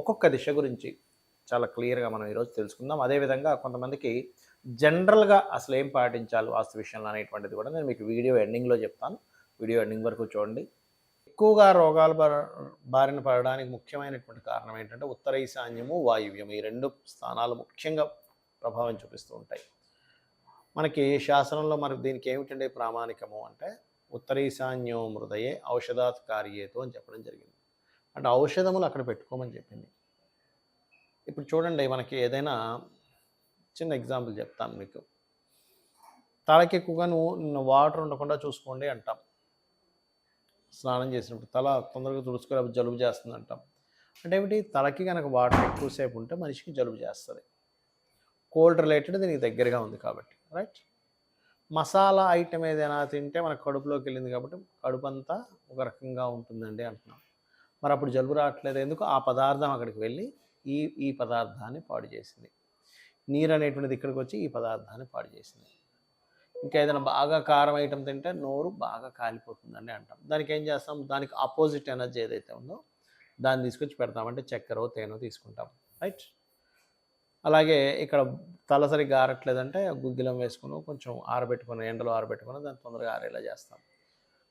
ఒక్కొక్క దిశ గురించి చాలా క్లియర్గా మనం ఈరోజు తెలుసుకుందాం. అదేవిధంగా కొంతమందికి జనరల్గా అసలు ఏం పాటించాలి వాస్తు విషయంలో అనేటువంటిది కూడా నేను మీకు వీడియో ఎండింగ్లో చెప్తాను. వీడియో ఎండింగ్ వరకు చూడండి. ఎక్కువగా రోగాలు బారిన పడడానికి ముఖ్యమైనటువంటి కారణం ఏంటంటే ఉత్తర ఈశాన్యము వాయువ్యం ఈ రెండు స్థానాలు ముఖ్యంగా ప్రభావం చూపిస్తూ ఉంటాయి. మనకి శాసనంలో మరి దీనికి ఏమిటంటే ప్రామాణికము అంటే ఉత్తర ఈశాన్యం మృదయే ఔషధాత్ కార్యేతు అని చెప్పడం జరిగింది. అంటే ఔషధములు అక్కడ పెట్టుకోమని చెప్పింది. ఇప్పుడు చూడండి మనకి ఏదైనా చిన్న ఎగ్జాంపుల్ చెప్తాను మీకు. తలకి ఎక్కువగా నువ్వు వాటర్ ఉండకుండా చూసుకోండి అంటాం. స్నానం చేసినప్పుడు తల తొందరగా తుడుచుకోలేకపోతే జలుబు చేస్తుంది అంటాం. అంటే ఏమిటి? తలకి కనుక వాటర్ ఎక్కువసేపు ఉంటే మనిషికి జలుబు చేస్తుంది. కోల్డ్ రిలేటెడ్ దీనికి దగ్గరగా ఉంది కాబట్టి రైట్? మసాలా ఐటెం ఏదైనా తింటే మన కడుపులోకి వెళ్ళింది కాబట్టి కడుపు అంతా ఒక రకంగా ఉంటుందండి అంటున్నాం. మరి అప్పుడు జలుబు రావట్లేదు. ఎందుకు? ఆ పదార్థం అక్కడికి వెళ్ళి ఈ ఈ పదార్థాన్ని పాడు చేసింది. నీరు అనేటువంటిది ఇక్కడికి వచ్చి ఈ పదార్థాన్ని పాడు చేసింది. ఇంకా ఏదైనా బాగా కారం ఐటమ్ తింటే నోరు బాగా కాలిపోతుందని అంటాం. దానికి ఏం చేస్తాం? దానికి ఆపోజిట్ ఎనర్జీ ఏదైతే ఉందో దాన్ని తీసుకొచ్చి పెడతామంటే చక్కెర తేనో తీసుకుంటాం. రైట్? అలాగే ఇక్కడ తలసరి ఆరట్లేదంటే గుగ్గిలం వేసుకుని కొంచెం ఆరబెట్టుకుని ఎండలో ఆరబెట్టుకుని దాన్ని తొందరగా ఆరేలా చేస్తాం.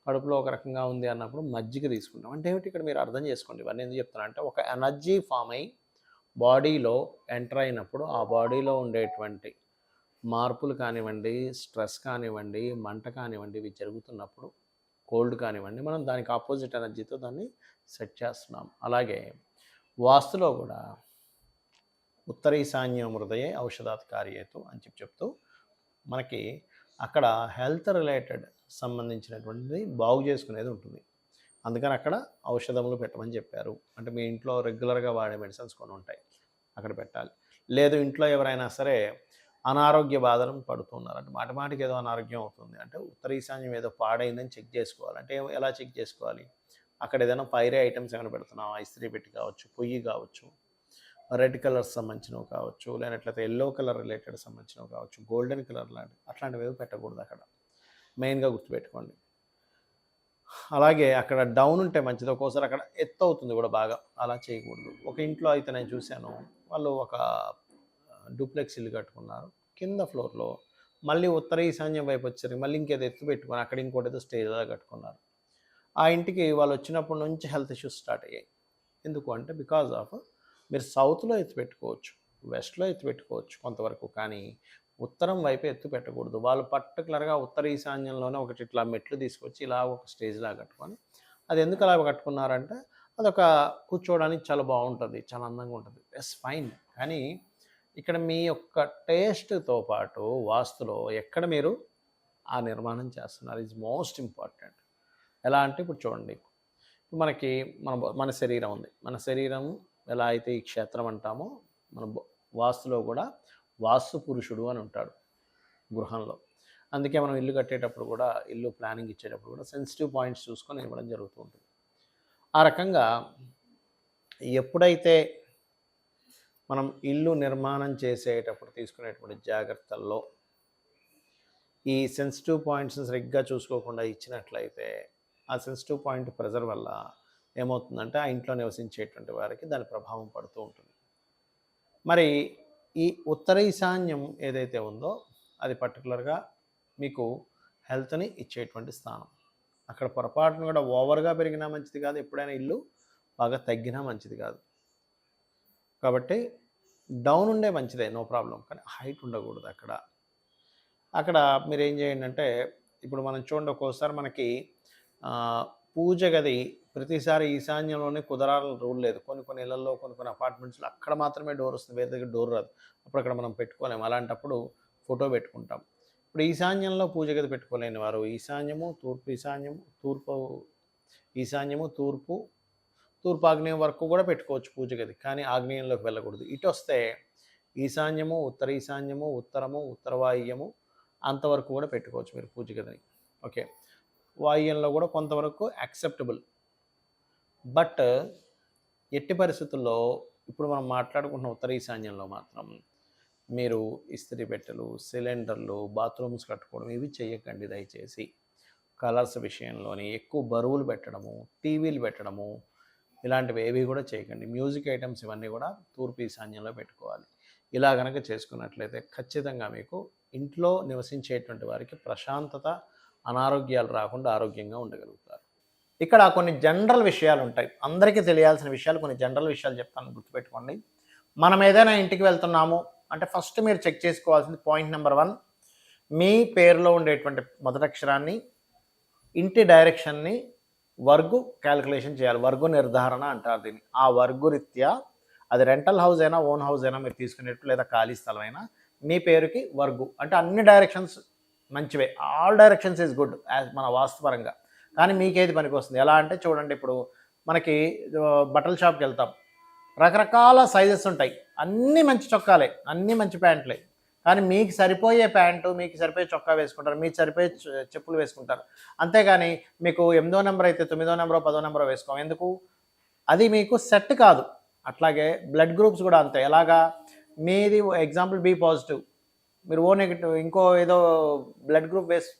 కడుపులో ఒక రకంగా ఉంది అన్నప్పుడు మజ్జిగ తీసుకుంటాం. అంటే ఏమిటి? ఇక్కడ మీరు అర్థం చేసుకోండి. ఇవన్నీ ఎందుకు చెప్తున్నా అంటే ఒక ఎనర్జీ ఫామ్ అయి బాడీలో ఎంటర్ అయినప్పుడు ఆ బాడీలో ఉండేటువంటి మార్పులు కానివ్వండి స్ట్రెస్ కానివ్వండి మంట కానివ్వండి ఇవి జరుగుతున్నప్పుడు కోల్డ్ కానివ్వండి మనం దానికి ఆపోజిట్ ఎనర్జీతో దాన్ని సెట్ చేస్తున్నాం. అలాగే వాస్తులో కూడా ఉత్తర ఈశాన్య హృదయే ఔషధాత్ కార్యేతు అని చెప్పి చెప్తూ మనకి అక్కడ హెల్త్ రిలేటెడ్ సంబంధించినటువంటిది బాగు చేసుకునేది ఉంటుంది. అందుకని అక్కడ ఔషధములు పెట్టమని చెప్పారు. అంటే మీ ఇంట్లో రెగ్యులర్గా వాడే మెడిసిన్స్ కొన్ని ఉంటాయి. అక్కడ పెట్టాలి. లేదు ఇంట్లో ఎవరైనా సరే అనారోగ్య బాధలు పడుతున్నారు అంటే మాటమాటికి ఏదో అనారోగ్యం అవుతుంది. అంటే ఉత్తర ఈశాన్యం ఏదో పాడైందని చెక్ చేసుకోవాలి. అంటే ఎలా చెక్ చేసుకోవాలి? అక్కడ ఏదైనా పైరే ఐటమ్స్ ఏమైనా పెడుతున్నాం ఇస్త్రీ పెట్టి కావచ్చు పొయ్యి కావచ్చు రెడ్ కలర్ సంబంధించినవి కావచ్చు లేనట్లయితే ఎల్లో కలర్ రిలేటెడ్ సంబంధించినవి కావచ్చు గోల్డెన్ కలర్ లాంటి అట్లాంటివి ఏవి పెట్టకూడదు అక్కడ. మెయిన్గా గుర్తుపెట్టుకోండి. అలాగే అక్కడ డౌన్ ఉంటే మంచిది. ఒక్కోసారి అక్కడ ఎత్తు అవుతుంది కూడా బాగా. అలా చేయకూడదు. ఒక ఇంట్లో అయితే నేను చూశాను వాళ్ళు ఒక డూప్లెక్స్ ఇల్లు కట్టుకున్నారు. కింద ఫ్లోర్లో మళ్ళీ ఉత్తర ఈశాన్యం వైపు వచ్చారు మళ్ళీ ఇంకేదో ఎత్తు పెట్టుకుని అక్కడ ఇంకోటి ఏదో స్టేజ్లా కట్టుకున్నారు. ఆ ఇంటికి వాళ్ళు వచ్చినప్పటి నుంచి హెల్త్ ఇష్యూస్ స్టార్ట్ అయ్యాయి. ఎందుకు అంటే బికాజ్ ఆఫ్ మీరు సౌత్లో ఎత్తు పెట్టుకోవచ్చు వెస్ట్లో ఎత్తు పెట్టుకోవచ్చు కొంతవరకు కానీ ఉత్తరం వైపు ఎత్తు పెట్టకూడదు. వాళ్ళు పర్టికులర్గా ఉత్తర ఈశాన్యంలోనే ఒకటి ఇట్లా మెట్లు తీసుకొచ్చి ఇలా ఒక స్టేజ్లా కట్టుకొని అది ఎందుకు అలా కట్టుకున్నారంటే అదొక కూర్చోవడానికి చాలా బాగుంటుంది చాలా అందంగా ఉంటుంది. ఎస్ ఫైన్ కానీ ఇక్కడ మీ యొక్క టేస్ట్తో పాటు వాస్తులో ఎక్కడ మీరు ఆ నిర్మాణం చేస్తున్నారు ఈజ్ మోస్ట్ ఇంపార్టెంట్ ఎలా అంటే ఇప్పుడు చూడండి. మనకి మన మన శరీరం ఉంది. మన శరీరం ఎలా అయితే ఈ క్షేత్రం అంటామో మన వాస్తులో కూడా వాస్తు పురుషుడు అని ఉంటాడు గృహంలో. అందుకే మనం ఇల్లు కట్టేటప్పుడు కూడా ఇల్లు ప్లానింగ్ ఇచ్చేటప్పుడు కూడా సెన్సిటివ్ పాయింట్స్ చూసుకొని ఇవ్వడం జరుగుతూ ఉంటుంది. ఆ రకంగా ఎప్పుడైతే మనం ఇల్లు నిర్మాణం చేసేటప్పుడు తీసుకునేటువంటి జాగ్రత్తల్లో ఈ సెన్సిటివ్ పాయింట్స్ని సరిగ్గా చూసుకోకుండా ఇచ్చినట్లయితే ఆ సెన్సిటివ్ పాయింట్ ప్రెజర్ వల్ల ఏమవుతుందంటే ఆ ఇంట్లో నివసించేటువంటి వారికి దాని ప్రభావం పడుతూ ఉంటుంది. మరి ఈ ఉత్తర ఈశాన్యం ఏదైతే ఉందో అది పర్టికులర్గా మీకు హెల్త్ని ఇచ్చేటువంటి స్థానం. అక్కడ పొరపాటును కూడా ఓవర్గా పెరిగినా మంచిది కాదు ఎప్పుడైనా ఇల్లు బాగా తగ్గినా మంచిది కాదు. కాబట్టి డౌన్ ఉండే మంచిదే నో ప్రాబ్లం. కానీ హైట్ ఉండకూడదు అక్కడ. అక్కడ మీరు ఏం చేయండి అంటే ఇప్పుడు మనం చూడండి ఒక్కోసారి మనకి పూజ గది ప్రతిసారి ఈశాన్యంలోనే కుదరాలని రూల్ లేదు. కొన్ని కొన్ని ఇళ్ళలో కొన్ని కొన్ని అపార్ట్మెంట్స్లో అక్కడ మాత్రమే డోర్ వస్తుంది. వేరే దగ్గర డోర్ రాదు. అప్పుడు అక్కడ మనం పెట్టుకోలేము. అలాంటప్పుడు ఫోటో పెట్టుకుంటాం. ఇప్పుడు ఈశాన్యంలో పూజ గది పెట్టుకోలేని వారు ఈశాన్యము తూర్పు ఈశాన్యము తూర్పు ఈశాన్యము తూర్పు తూర్పు ఆగ్నేయం వరకు కూడా పెట్టుకోవచ్చు పూజ గది. కానీ ఆగ్నేయంలోకి వెళ్ళకూడదు. ఇటు వస్తే ఈశాన్యము ఉత్తర ఈశాన్యము ఉత్తరము ఉత్తరవాయుయము అంతవరకు కూడా పెట్టుకోవచ్చు మీరు పూజ గదిని. ఓకే. వాయువ్యంలో కూడా కొంతవరకు యాక్సెప్టబుల్ బట్ ఎట్టి పరిస్థితుల్లో ఇప్పుడు మనం మాట్లాడుకుంటున్న ఉత్తర ఈశాన్యంలో మాత్రం మీరు ఇస్త్రీ పెట్టెలు సిలిండర్లు బాత్రూమ్స్ కట్టుకోవడం ఇవి చేయకండి దయచేసి. కలర్స్ విషయంలోని ఎక్కువ బరువులు పెట్టడము టీవీలు పెట్టడము ఇలాంటివి ఏవి కూడా చేయకండి మ్యూజిక్ ఐటమ్స్ ఇవన్నీ కూడా తూర్పు ఈశాన్యంలో పెట్టుకోవాలి. ఇలా కనుక చేసుకున్నట్లయితే ఖచ్చితంగా మీకు ఇంట్లో నివసించేటువంటి వారికి ప్రశాంతత అనారోగ్యాలు రాకుండా ఆరోగ్యంగా ఉండగలుగుతారు. ఇక్కడ కొన్ని జనరల్ విషయాలు ఉంటాయి. అందరికీ తెలియాల్సిన విషయాలు కొన్ని జనరల్ విషయాలు చెప్తాను గుర్తుపెట్టుకోండి. మనం ఏదైనా ఇంటికి వెళ్తున్నాము అంటే ఫస్ట్ మీరు చెక్ చేసుకోవాల్సింది పాయింట్ నెంబర్ వన్. మీ పేరులో ఉండేటువంటి మొదటి అక్షరాన్ని ఇంటి డైరెక్షన్ని వర్గు క్యాలిక్యులేషన్ చేయాలి. వర్గు నిర్ధారణ అంటారు దీన్ని. ఆ వర్గు రీత్యా అది రెంటల్ హౌస్ అయినా ఓన్ హౌస్ అయినా మీరు తీసుకునేట్టు లేదా ఖాళీ స్థలం అయినా మీ పేరుకి వర్గు. అంటే అన్ని డైరెక్షన్స్ మంచివే. All directions is good as మన వాస్తుపరంగా కానీ మీకేది పనికి వస్తుంది ఎలా అంటే చూడండి ఇప్పుడు మనకి బట్టల షాప్కి వెళ్తాం. రకరకాల సైజెస్ ఉంటాయి. అన్నీ మంచి చొక్కాలే అన్నీ మంచి ప్యాంట్లే. కానీ మీకు సరిపోయే ప్యాంటు మీకు సరిపోయే చొక్కా వేసుకుంటారు మీకు సరిపోయే చెప్పులు వేసుకుంటారు. అంతేగాని మీకు ఎనిమిదో నెంబర్ అయితే తొమ్మిదో నెంబరో పదో నెంబరో వేసుకోం. ఎందుకు? అది మీకు సెట్ కాదు. అట్లాగే బ్లడ్ గ్రూప్స్ కూడా అంతే. ఎలాగా? మీది ఎగ్జాంపుల్ బి పాజిటివ్. మీరు ఓ నెగిటివ్ ఇంకో ఏదో బ్లడ్ గ్రూప్ వేసి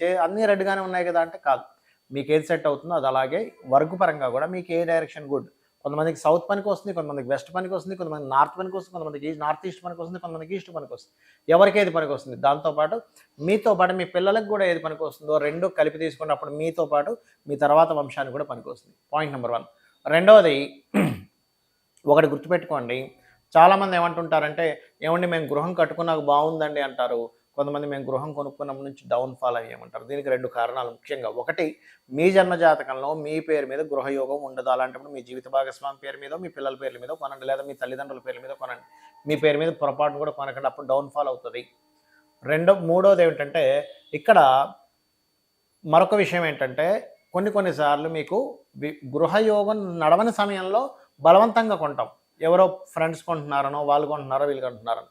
చే అన్నీ రెడ్గానే ఉన్నాయి కదా అంటే కాదు. మీకు ఏది సెట్ అవుతుందో అది అలాగే వర్క్ పరంగా కూడా మీకు ఏ డైరెక్షన్ గుడ్ కొంతమందికి సౌత్ పనికి వస్తుంది కొంతమందికి వెస్ట్ పనికి వస్తుంది కొంతమంది నార్త్ పనికి వస్తుంది కొంతమందికి నార్త్ ఈస్ట్ పనికి వస్తుంది కొంతమందికి ఈస్ట్ పనికి వస్తుంది. ఎవరికి ఏది పనికి వస్తుంది? దాంతోపాటు మీతో పాటు మీ పిల్లలకు కూడా ఏది పనికి వస్తుందో రెండు కలిపి తీసుకున్నప్పుడు మీతో పాటు మీ తర్వాత వంశానికి కూడా పనికి వస్తుంది. పాయింట్ నెంబర్ వన్ రెండవది ఒకటి గుర్తుపెట్టుకోండి. చాలామంది ఏమంటుంటారంటే ఏమండి మేము గృహం కట్టుకున్నాక బాగుందండి అంటారు. కొంతమంది మేము గృహం కొనుక్కున్నప్పటి నుంచి డౌన్ ఫాల్ అయ్యామంటారు. దీనికి రెండు కారణాలు ముఖ్యంగా. ఒకటి మీ జన్మ జాతకంలో మీ పేరు మీద గృహయోగం ఉండదు. అలాంటప్పుడు మీ జీవిత భాగస్వామి పేరు మీద మీ పిల్లల పేర్ల మీద కొనండి లేదా మీ తల్లిదండ్రుల పేర్ల మీద కొనండి. మీ పేరు మీద పొరపాటును కూడా కొనకండి అప్పుడు డౌన్ ఫాల్ అవుతుంది. రెండో మూడోది ఏమిటంటే ఇక్కడ మరొక విషయం ఏంటంటే కొన్ని కొన్నిసార్లు మీకు గృహయోగం నడవని సమయంలో బలవంతంగా కొంటాం. ఎవరో ఫ్రెండ్స్ కొంటున్నారనో వాళ్ళు కొంటున్నారో వీళ్ళు కొంటున్నారనో.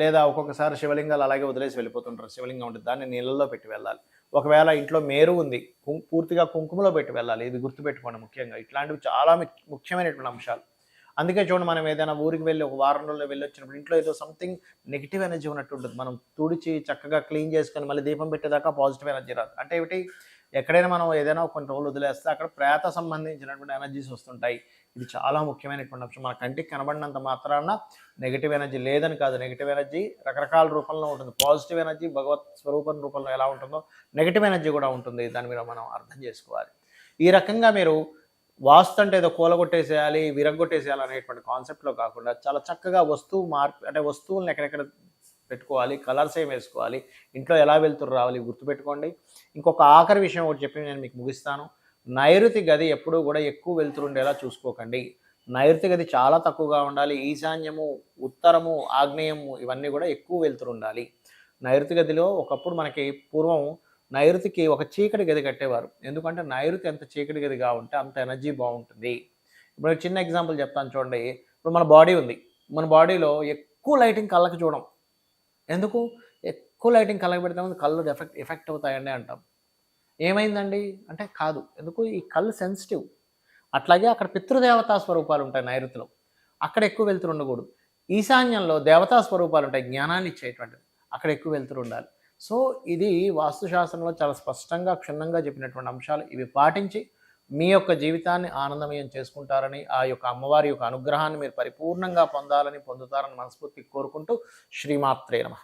లేదా ఒక్కొక్కసారి శివలింగాలు అలాగే వదిలేసి వెళ్ళిపోతుంటారు. శివలింగం ఉంటుంది దాన్ని నీళ్ళల్లో పెట్టి వెళ్ళాలి. ఒకవేళ ఇంట్లో మేరు ఉంది పూర్తిగా కుంకుమలో పెట్టి వెళ్ళాలి. ఇది గుర్తుపెట్టుకోండి ముఖ్యంగా. ఇట్లాంటివి చాలా ముఖ్యమైనటువంటి అంశాలు. అందుకే చూడండి మనం ఏదైనా ఊరికి వెళ్ళి ఒక వారం రోజుల్లో వెళ్ళి వచ్చినప్పుడు ఇంట్లో ఏదో సంథింగ్ నెగిటివ్ ఎనర్జీ ఉన్నట్టు ఉంటుంది. మనం తుడిచి చక్కగా క్లీన్ చేసుకొని మళ్ళీ దీపం పెట్టేదాకా పాజిటివ్ ఎనర్జీ రాదు. అంటే ఏమిటి? ఎక్కడైనా మనం ఏదైనా కొన్ని రోజులు వదిలేస్తే అక్కడ ప్రేత సంబంధించినటువంటి ఎనర్జీస్ వస్తుంటాయి. ఇది చాలా ముఖ్యమైనటువంటి అంశం మన కంటికి కనబడినంత మాత్రాన నెగిటివ్ ఎనర్జీ లేదని కాదు. నెగిటివ్ ఎనర్జీ రకరకాల రూపంలో ఉంటుంది. పాజిటివ్ ఎనర్జీ భగవత్ స్వరూపం రూపంలో ఎలా ఉంటుందో నెగిటివ్ ఎనర్జీ కూడా ఉంటుంది. దాని మీద మనం అర్థం చేసుకోవాలి. ఈ రకంగా మీరు వాస్తు అంటే ఏదో కూలగొట్టేసేయాలి విరగొట్టేసేయాలి అనేటువంటి కాన్సెప్ట్లో కాకుండా చాలా చక్కగా వస్తువు మార్పు అంటే వస్తువులను ఎక్కడెక్కడ పెట్టుకోవాలి కలర్స్ ఏం వేసుకోవాలి ఇంట్లో ఎలా వెళ్తురు రావాలి గుర్తుపెట్టుకోండి. ఇంకొక ఆఖరి విషయం ఒకటి చెప్పి నేను మీకు ముగిస్తాను. నైరుతి గది ఎప్పుడూ కూడా ఎక్కువ వెళ్తుండేలా చూసుకోకండి. నైరుతి గది చాలా తక్కువగా ఉండాలి. ఈశాన్యము ఉత్తరము ఆగ్నేయము ఇవన్నీ కూడా ఎక్కువ వెళ్తురు ఉండాలి. నైరుతి గదిలో ఒకప్పుడు మనకి పూర్వం నైరుతికి ఒక చీకటి గది కట్టేవారు. ఎందుకంటే నైరుతి ఎంత చీకటి గదిగా ఉంటే అంత ఎనర్జీ బాగుంటుంది. ఇప్పుడు చిన్న ఎగ్జాంపుల్ చెప్తాను చూడండి. ఇప్పుడు మన బాడీ ఉంది. మన బాడీలో ఎక్కువ లైటింగ్ కళ్ళకి చూడం. ఎందుకు? ఎక్కువ లైటింగ్ కళ్ళకి పెడితే ముందు కళ్ళు ఎఫెక్ట్ ఎఫెక్ట్ అవుతాయండి అంటాం. ఏమైందండి? అంటే కాదు. ఎందుకు? ఈ కళ్ళు సెన్సిటివ్ అట్లాగే అక్కడ పితృదేవతా స్వరూపాలు ఉంటాయి నైరుతిలో. అక్కడ ఎక్కువ వెళ్తురు ఉండకూడదు. ఈశాన్యంలో దేవతా స్వరూపాలు ఉంటాయి జ్ఞానాన్ని ఇచ్చేటువంటిది అక్కడ ఎక్కువ వెళ్తురు ఉండాలి. సో ఇది వాస్తుశాస్త్రంలో చాలా స్పష్టంగా క్షుణ్ణంగా చెప్పినటువంటి అంశాలు. ఇవి పాటించి మీ యొక్క జీవితాన్ని ఆనందమయం చేసుకుంటారని ఆ యొక్క అమ్మవారి యొక్క అనుగ్రహాన్ని మీరు పరిపూర్ణంగా పొందాలని పొందుతారని మనస్ఫూర్తి కోరుకుంటూ శ్రీమాత్రే నమ.